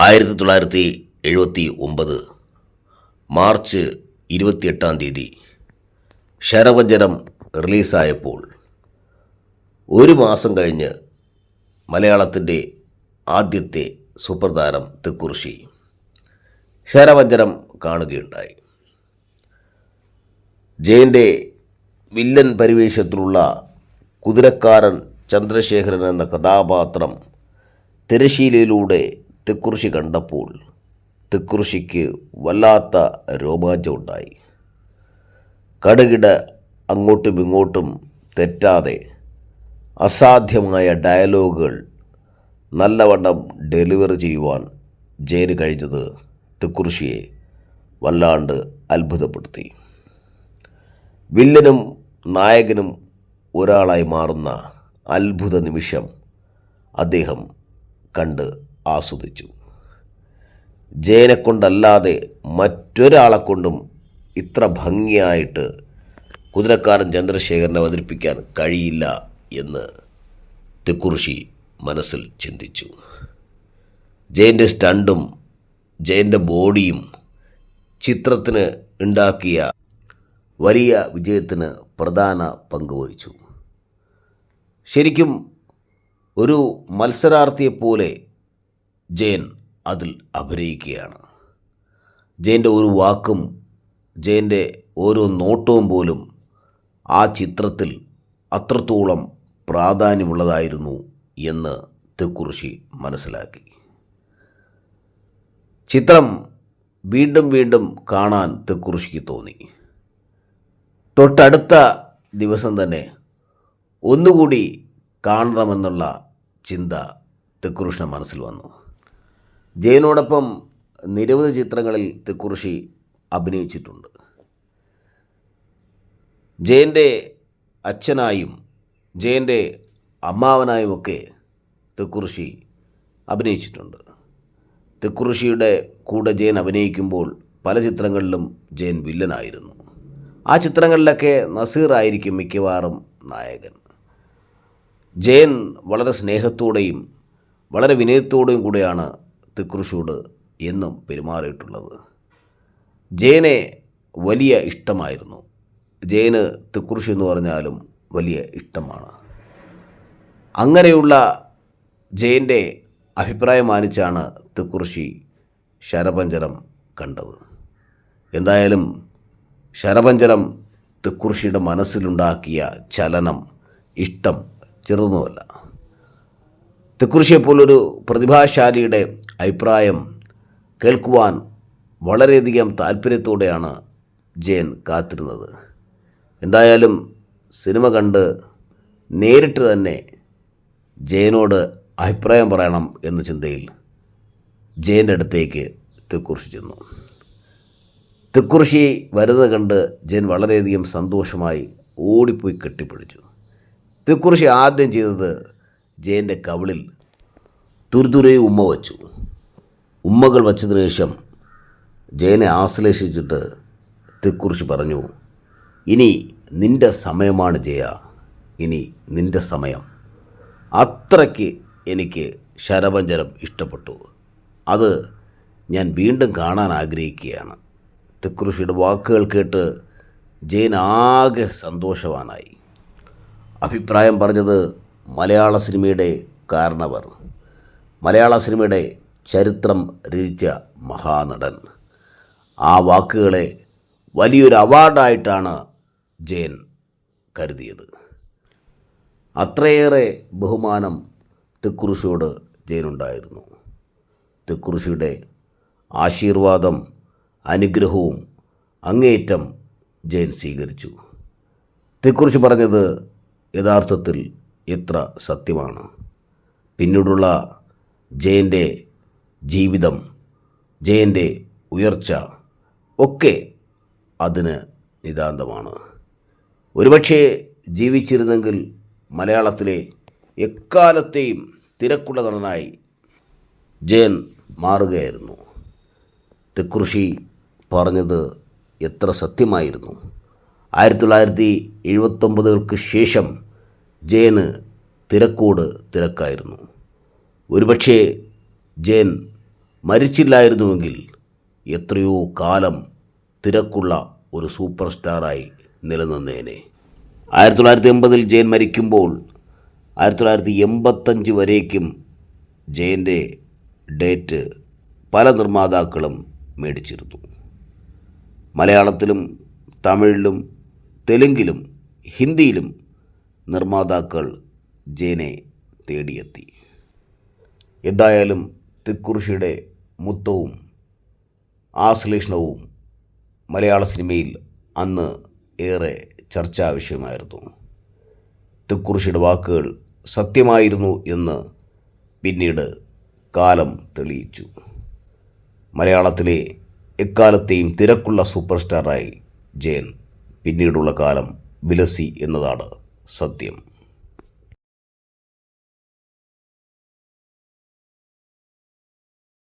ആയിരത്തി തൊള്ളായിരത്തി എഴുപത്തി ഒമ്പത് മാർച്ച് ഇരുപത്തിയെട്ടാം തീയതി ശരവഞ്ചനം റിലീസായപ്പോൾ ഒരു മാസം കഴിഞ്ഞ് മലയാളത്തിന്റെ ആദ്യത്തെ താരം തെക്കുറിശി ശരവഞ്ചനം കാണുകയുണ്ടായി. ജയന്റെ വില്ലൻ പരിവേഷത്തിലുള്ള കുതിരക്കാരൻ ചന്ദ്രശേഖരൻ എന്ന കഥാപാത്രം തിരശീലയിലൂടെ തെക്കുറിശി കണ്ടപ്പോൾ തെക്കുറിശിക്ക് വല്ലാത്ത രോമാഞ്ചമുണ്ടായി. കടുകിട അങ്ങോട്ടും ഇങ്ങോട്ടും തെറ്റാതെ അസാധ്യമായ ഡയലോഗുകൾ നല്ലവണ്ണം ഡെലിവറി ചെയ്യുവാൻ ജയന് കഴിഞ്ഞത് തെക്കുറിശിയെ വല്ലാണ്ട് അത്ഭുതപ്പെടുത്തി. വില്ലനും നായകനും ഒരാളായി മാറുന്ന അത്ഭുത നിമിഷം അദ്ദേഹം കണ്ട് ആസ്വദിച്ചു. ജയനെ കൊണ്ടല്ലാതെ മറ്റൊരാളെ കൊണ്ടും ഇത്ര ഭംഗിയായിട്ട് കുതിരക്കാരൻ ചന്ദ്രശേഖരനെ അവതരിപ്പിക്കാൻ കഴിയില്ല എന്ന് തെക്കുറിശി മനസ്സിൽ ചിന്തിച്ചു. ജയന്റെ സ്റ്റണ്ടും ജയന്റെ ബോഡിയും ചിത്രത്തിന് ഉണ്ടാക്കിയ വലിയ വിജയത്തിന് പ്രധാന പങ്ക് വഹിച്ചു. ശരിക്കും ഒരു മത്സരാർത്ഥിയെപ്പോലെ ജയൻ അതിൽ അഭിനയിക്കുകയാണ്. ജയന്റെ ഒരു വാക്കും ജയന്റെ ഓരോ നോട്ടവും പോലും ആ ചിത്രത്തിൽ അത്രത്തോളം പ്രാധാന്യമുള്ളതായിരുന്നു എന്ന് തെക്കുറിശി മനസ്സിലാക്കി. ചിത്രം വീണ്ടും വീണ്ടും കാണാൻ തെക്കുറിശിക്ക് തോന്നി. തൊട്ടടുത്ത ദിവസം തന്നെ ഒന്നുകൂടി കാണണമെന്നുള്ള ചിന്ത തെക്കുറിഷിന് മനസ്സിൽ വന്നു. ജയനോടൊപ്പം നിരവധി ചിത്രങ്ങളിൽ തെക്കുറിശി അഭിനയിച്ചിട്ടുണ്ട്. ജയന്റെ അച്ഛനായും ജയന്റെ അമ്മാവനായുമൊക്കെ തെക്കുറിശി അഭിനയിച്ചിട്ടുണ്ട്. തെക്കുറിശിയുടെ കൂടെ ജയൻ അഭിനയിക്കുമ്പോൾ പല ചിത്രങ്ങളിലും ജയൻ വില്ലനായിരുന്നു. ആ ചിത്രങ്ങളിലൊക്കെ നസീർ ആയിരിക്കും മിക്കവാറും നായകൻ. ജയൻ വളരെ സ്നേഹത്തോടെയും വളരെ വിനയത്തോടെയും കൂടെയാണ് തിക്കുറിശോട് എന്നും പെരുമാറിയിട്ടുള്ളത്. ജയനെ വലിയ ഇഷ്ടമായിരുന്നു. ജയന് തിക്കുറിശി എന്ന് പറഞ്ഞാലും വലിയ ഇഷ്ടമാണ്. അങ്ങനെയുള്ള ജയന്റെ അഭിപ്രായം മാനിച്ചാണ് തിക്കുറിശി ശരപഞ്ചരം കണ്ടത്. എന്തായാലും ശരപഞ്ചരം തിക്കുറിശിയുടെ മനസ്സിലുണ്ടാക്കിയ ചലനം ഇഷ്ടം ചെറുതുമല്ല. തിക്കുറിശിയെപ്പോലൊരു പ്രതിഭാശാലിയുടെ അഭിപ്രായം കേൾക്കുവാൻ വളരെയധികം താല്പര്യത്തോടെയാണ് ജയൻ കാത്തിരുന്നത്. എന്തായാലും സിനിമ കണ്ട് നേരിട്ട് തന്നെ ജയനോട് അഭിപ്രായം പറയണം എന്ന ചിന്തയിൽ ജയന്റെ അടുത്തേക്ക് തെക്കുറിശി ചെന്നു. തെക്കുറിശി വരുന്നത് കണ്ട് ജയൻ വളരെയധികം സന്തോഷമായി ഓടിപ്പോയി കെട്ടിപ്പിടിച്ചു. തെക്കുറിശി ആദ്യം ചെയ്തത് ജയന്റെ കവിളിൽ തുരുതുരെ ഉമ്മ വച്ചു. ഉമ്മകൾ വച്ചതിന് ശേഷം ജയനെ ആശ്ലേഷിച്ചിട്ട് തിക്കുറിശി പറഞ്ഞു ഇനി നിന്റെ സമയമാണ് ജയ ഇനി നിന്റെ സമയം. അത്രയ്ക്ക് എനിക്ക് ശരഭഞ്ചരം ഇഷ്ടപ്പെട്ടു. അത് ഞാൻ വീണ്ടും കാണാൻ ആഗ്രഹിക്കുകയാണ്. തിക്കുറിശിയുടെ വാക്കുകൾ കേട്ട് ജയൻ ആകെ സന്തോഷവാനായി. അഭിപ്രായം പറഞ്ഞത് മലയാള സിനിമയുടെ കാരണവർ. മലയാള സിനിമയുടെ ചരിത്രം രചിച്ച മഹാനടൻ. ആ വാക്കുകളെ വലിയൊരു അവാർഡായിട്ടാണ് ജയൻ കരുതിയത്. അത്രയേറെ ബഹുമാനം തെക്കുറിശിയോട് ജയനുണ്ടായിരുന്നു. തെക്കുറിശിയുടെ ആശീർവാദം അനുഗ്രഹവും അങ്ങേയറ്റം ജയൻ സ്വീകരിച്ചു. തെക്കുറിശി പറഞ്ഞത് യഥാർത്ഥത്തിൽ എത്ര സത്യമാണ്. പിന്നീടുള്ള ജയന്റെ ജീവിതം ജയന്റെ ഉയർച്ച ഒക്കെ അതിന് നിതാന്തമാണ്. ഒരുപക്ഷേ ജീവിച്ചിരുന്നെങ്കിൽ മലയാളത്തിലെ എക്കാലത്തെയും തിരക്കുള്ള നടനായി ജയൻ മാറുകയായിരുന്നു. തെക്കുറിശി പറഞ്ഞത് എത്ര സത്യമായിരുന്നു. ആയിരത്തി തൊള്ളായിരത്തി എഴുപത്തൊമ്പതുകൾക്ക് ശേഷം ജയന് തിരക്കോട് തിരക്കായിരുന്നു. ഒരുപക്ഷേ ജയൻ മരിച്ചില്ലായിരുന്നുവെങ്കിൽ എത്രയോ കാലം തിരക്കുള്ള ഒരു സൂപ്പർ സ്റ്റാറായി നിലനിന്നേനെ. ആയിരത്തി തൊള്ളായിരത്തി എൺപതിൽ ജയൻ മരിക്കുമ്പോൾ ആയിരത്തി തൊള്ളായിരത്തി എൺപത്തഞ്ച് വരേക്കും ജയന്റെ ഡേറ്റ് പല നിർമ്മാതാക്കളും മേടിച്ചിരുന്നു. മലയാളത്തിലും തമിഴിലും തെലുങ്കിലും ഹിന്ദിയിലും നിർമ്മാതാക്കൾ ജയനെ തേടിയെത്തി. എന്തായാലും തിക്കുറിശിയുടെ മുത്തവും ആശ്ലേഷണവും മലയാള സിനിമയിൽ അന്ന് ഏറെ ചർച്ചാ വിഷയമായിരുന്നു. തിക്കുറിശിയുടെ വാക്കുകൾ സത്യമായിരുന്നു എന്ന് പിന്നീട് കാലം തെളിയിച്ചു. മലയാളത്തിലെ എക്കാലത്തെയും തിരക്കുള്ള സൂപ്പർ സ്റ്റാറായി ജയൻ പിന്നീടുള്ള കാലം വിലസി എന്നതാണ് സത്യം.